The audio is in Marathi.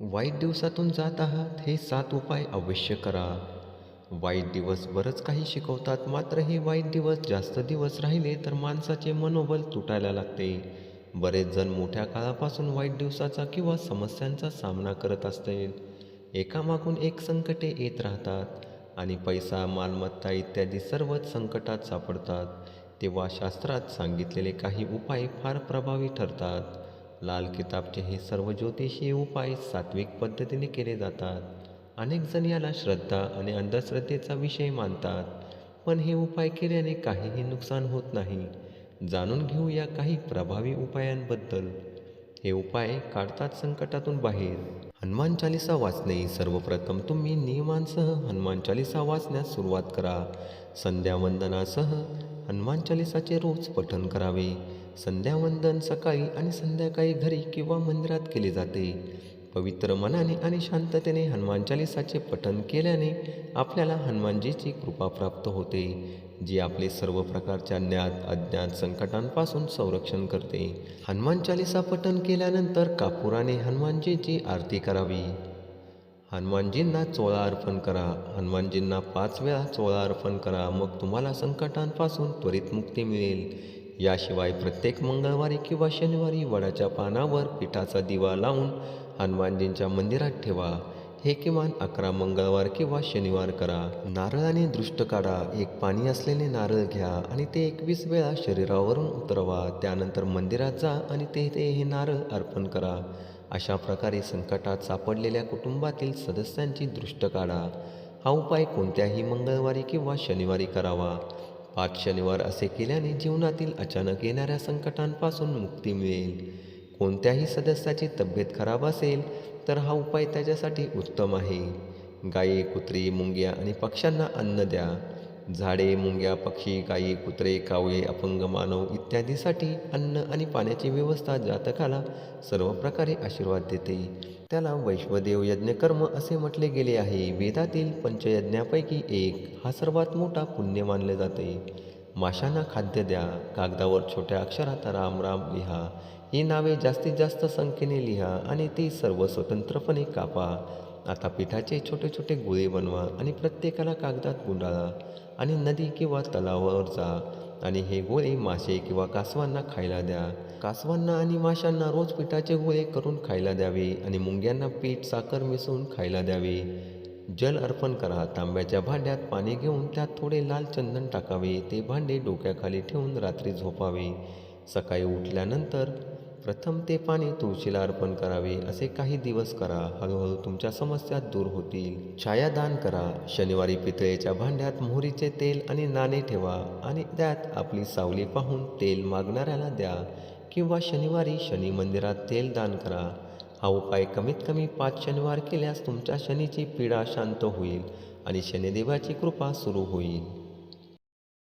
वाईट दिवसातून जात आहात हे सात उपाय अवश्य करा. वाईट दिवस बरंच काही शिकवतात मात्र हे वाईट दिवस जास्त दिवस राहिले तर माणसाचे मनोबल तुटायला लागते. बरेच जण मोठ्या काळापासून वाईट दिवसाचा किंवा समस्यांचा सामना करत असतील एकामागून एक संकटे येत राहतात आणि पैसा मालमत्ता इत्यादी सर्वच संकटात सापडतात. तेव्हा शास्त्रात सांगितलेले काही उपाय फार प्रभावी ठरतात. लाल किताबचे हे सर्व ज्योतिषीय उपाय सात्विक पद्धतीने केले जातात. अनेक जण याला श्रद्धा आणि अंधश्रद्धेचा विषय मानतात पण हे उपाय केल्याने काहीही नुकसान होत नाही. जाणून घेऊ या काही प्रभावी उपायांबद्दल. हे उपाय काढतात संकटातून बाहेर. हनुमान चालिसा वाचणे सर्वप्रथम तुम्ही नियमांसह हनुमान चालिसा वाचण्यास सुरुवात करा. संध्यावंदनासह हनुमान चालिसाचे रोज पठण करावे. संध्यावंदन सकाळी आणि संध्याकाळी घरी किंवा मंदिरात केले जाते. पवित्र मनाने आणि शांततेने हनुमान चालिसाचे पठन केल्याने आपल्याला हनुमानजीची कृपा प्राप्त होते जी आपले सर्व प्रकारच्या ज्ञात अज्ञात संकटांपासून संरक्षण करते. हनुमान चालिसा पठन केल्यानंतर कापुराने हनुमानजीची आरती करावी. हनुमानजींना चोळा अर्पण करा. हनुमानजींना पाच वेळा चोळा अर्पण करा. मग तुम्हाला संकटांपासून त्वरित मुक्ती मिळेल. याशिवाय प्रत्येक मंगळवारी किंवा शनिवारी वडाच्या पानावर पिठाचा दिवा लावून हनुमानजींच्या मंदिरात ठेवा. हे किमान अकरा मंगळवार किंवा शनिवार करा. नारळाने दृष्ट काढा. एक पाणी असलेले नारळ घ्या आणि ते एकवीस वेळा शरीरावरून उतरवा. त्यानंतर मंदिरात जा आणि तेथे हे नारळ अर्पण करा. अशा प्रकारे संकटात सापडलेल्या कुटुंबातील सदस्यांची दृष्ट काढा. हा उपाय कोणत्याही मंगळवारी किंवा शनिवारी करावा. पाच शनिवार असे केल्याने जीवनातील अचानक येणाऱ्या संकटांपासून मुक्ती मिळेल. कोणत्याही सदस्याची तब्येत खराब असेल तर हा उपाय त्याच्यासाठी उत्तम आहे. गायी कुत्री मुंग्या आणि पक्ष्यांना अन्न द्या. झाडे मुंग्या पक्षी गायी कुत्रे कावळे अपंग मानव इत्यादीसाठी अन्न आणि पाण्याची व्यवस्था जातकाला सर्व प्रकारे आशीर्वाद देते. त्याला वैश्वदेव यज्ञकर्म असे म्हटले गेले आहे. वेदातील पंचयज्ञापैकी एक हा सर्वात मोठा पुण्य मानले जाते. माशांना खाद्य द्या कागदावर छोट्या अक्षरात राम राम लिहा. ही नावे जास्तीत जास्त संख्येने लिहा आणि ती सर्व स्वतंत्रपणे कापा. आता पिठाचे छोटे छोटे गोळे बनवा आणि प्रत्येकाला कागदात गुंडाळा आणि नदी किंवा तलावावर जा आणि हे गोळे मासे किंवा कासवांना खायला द्या. कासवांना आणि माशांना रोज पिठाचे गोळे करून खायला द्यावे आणि मुंग्यांना पीठ साखर मिसळून खायला द्यावे. जल अर्पण करा तांब्याच्या भांड्यात पाणी घेऊन त्यात थोडे लाल चंदन टाकावे ते भांडे डोक्याखाली ठेवून रात्री झोपावे. सकाळी उठल्यानंतर प्रथम ते पाणी तुळशीला अर्पण करावे असे काही दिवस करा. हळूहळू तुमच्या समस्या दूर होतील. छायादान करा. शनिवारी पितळेच्या भांड्यात मोहरीचे तेल आणि नाणे ठेवा आणि त्यात आपली सावली पाहून तेल मागणाऱ्याला द्या किंवा शनिवारी शनी मंदिरात तेल दान करा. हा उपाय कमीत कमी पाच शनिवार केल्यास तुमच्या शनीची पीडा शांत होईल आणि शनिदेवाची कृपा सुरू होईल.